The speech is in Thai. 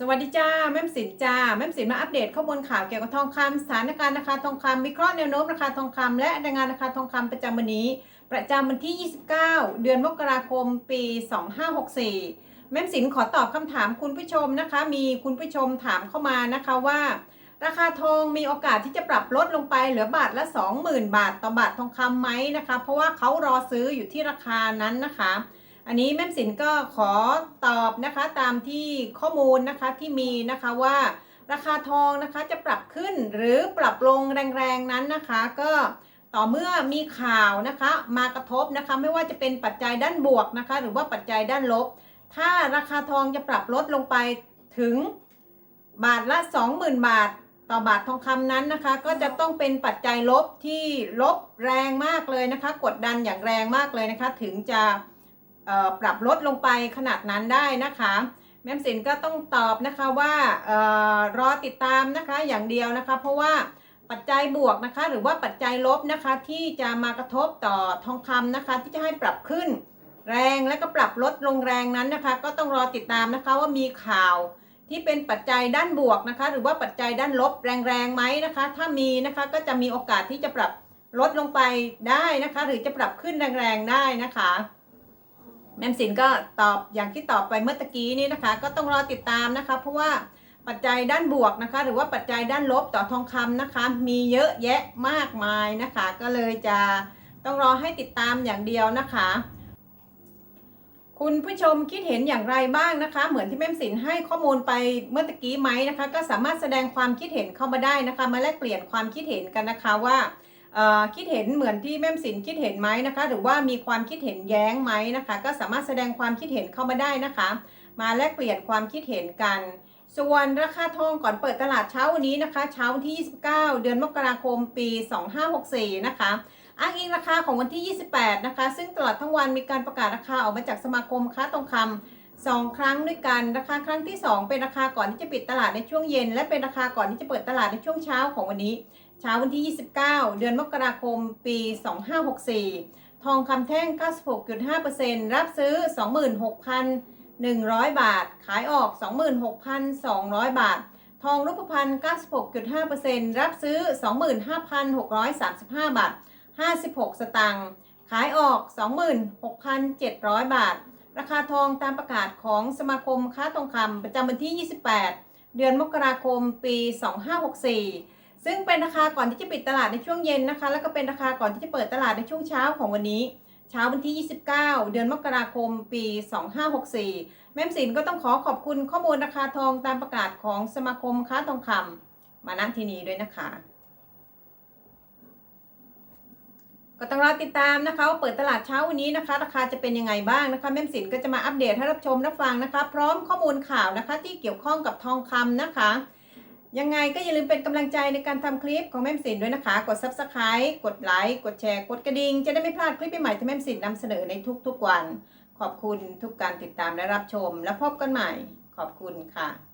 สวัสดีจ้าแม่มสินจ้าแม่มสินมาอัปเดตข้อมูลข่าวเกี่ยวกับทองคำสถานการณ์ราคาทองคำวิเคราะห์แนวโน้มราคาทองคำและรายงานราคาทองคำประจำวันนี้ ประจำวันที่ 29 เดือนมกราคมปี 2564 แม่มสินขอตอบคำถามคุณผู้ชมนะคะ มีคุณผู้ชมถามเข้ามานะคะว่า ราคาทองมีโอกาสที่จะปรับลดลงไปเหลือบาทละ 20,000 บาทต่อบาททองคำไหมนะคะ เพราะว่าเขารอซื้ออยู่ที่ราคานั้นนะคะ อันนี้แม่มสินก็ขอตอบนะคะตามที่ข้อมูลนะคะที่มีนะคะว่าราคาทองนะคะจะปรับขึ้นหรือปรับลงแรงๆนั้นนะคะ ก็ต่อเมื่อมีข่าวนะคะมากระทบนะคะไม่ว่าจะเป็นปัจจัยด้านบวกนะคะ หรือว่าปัจจัยด้านลบ ถ้าราคาทองจะปรับลดลงไปถึงบาทละ 20,000 บาท ต่อบาททองคำนั้นนะคะ ก็จะต้องเป็นปัจจัยลบที่ลบแรงมากเลยนะคะ กดดันอย่างแรงมากเลยนะคะ ถึงจะ ปรับลดลงไปขนาดนั้นได้นะคะ แม่มสินก็ต้องตอบนะคะว่ารอติดตามนะคะอย่างเดียวนะคะ เพราะว่าปัจจัยบวกนะคะ หรือว่าปัจจัยลบนะคะ ที่จะมากระทบต่อทองคำนะคะ ที่จะให้ปรับขึ้นแรงและก็ปรับลดลงแรงนั้นนะคะ ก็ต้องรอติดตามนะคะว่ามีข่าวที่เป็นปัจจัยด้านบวกนะคะ หรือว่าปัจจัยด้านลบแรงๆไหมนะคะ ถ้ามีนะคะก็จะมีโอกาสที่จะปรับลดลงไปได้นะคะ หรือจะปรับขึ้นแรงๆได้นะคะ แม่มสินก็ตอบอย่างที่ตอบไปเมื่อตะกี้นี้นะคะ ก็ต้องรอติดตามนะคะ เพราะว่าปัจจัยด้านบวกนะคะ หรือว่าปัจจัยด้านลบต่อทองคำนะคะ มีเยอะแยะมากมายนะคะ ก็เลยจะต้องรอให้ติดตามอย่างเดียวนะคะ คุณผู้ชมคิดเห็นอย่างไรบ้างนะคะ เหมือนที่แม่สินให้ข้อมูลไปเมื่อตะกี้ไหมนะคะ ก็สามารถแสดงความคิดเห็นเข้ามาได้นะคะ มาแลกเปลี่ยนความคิดเห็นกันนะคะว่า คิดเห็นเหมือนที่แม่มสินคิดเห็นไหมนะคะ หรือว่ามีความคิดเห็นแย้งไหมนะคะ ก็สามารถแสดงความคิดเห็นเข้ามาได้นะคะ มาแลกเปลี่ยนความคิดเห็นกัน ส่วนราคาทองก่อนเปิดตลาดเช้าวันนี้นะคะ เช้าวันที่ 29 เดือนมกราคมปี 2564 นะคะอ้างอิงราคาของวันที่ 28 นะคะ ซึ่งตลอดทั้งวันมีการประกาศราคาออกมาจากสมาคมค้าทองคำสองครั้งด้วยกันราคาครั้งที่ 2 เป็นราคาก่อนที่จะปิดตลาดในช่วงเย็น และเป็นราคาก่อนที่จะเปิดตลาดในช่วงเช้าของวันนี้ ช้าวันที่ 29 เดือนมกราคม ปี 2564 ทองคำแท่ง 96.5%รับซื้อ 26,100 บาท ขายออก 26,200 บาท ทองรูปพรรณ96.5%รับซื้อ 25,635 บาท 56 สตางค์ขายออก 26,700 บาท ราคาทองตามประกาศของสมาคมค้าทองคำประจำวันที่ 28 เดือนมกราคม ปี 2564 ซึ่งเป็นราคาก่อนที่จะปิดตลาดในช่วงเย็นนะคะ แล้วก็เป็นราคาก่อนที่จะเปิดตลาดในช่วงเช้าของวันนี้ เช้าวันที่ 29 เดือนมกราคม ปี 2564 แม่มสินก็ต้องขอขอบคุณข้อมูลราคาทองตามประกาศของสมาคมค้าทองคำมาณที่นี้ด้วยนะคะ ก็ต้องรอติดตามนะคะว่าเปิดตลาดเช้าวันนี้นะคะ ราคาจะเป็นยังไงบ้างนะคะแม่มสินก็จะมาอัปเดตให้รับชมรับฟังนะคะ พร้อมข้อมูลข่าวนะคะ ที่เกี่ยวข้องกับทองคำนะคะ ยังไงก็อย่าลืมเป็นกำลังใจในการทำคลิปของแม่มสินด้วยนะคะ กด subscribe กดไลค์กดแชร์ กดกระดิ่งจะได้ไม่พลาดคลิปใหม่ๆที่แม่มสินนำเสนอในทุกๆวัน ขอบคุณทุกการติดตามและรับชม และพบกันใหม่ ขอบคุณค่ะ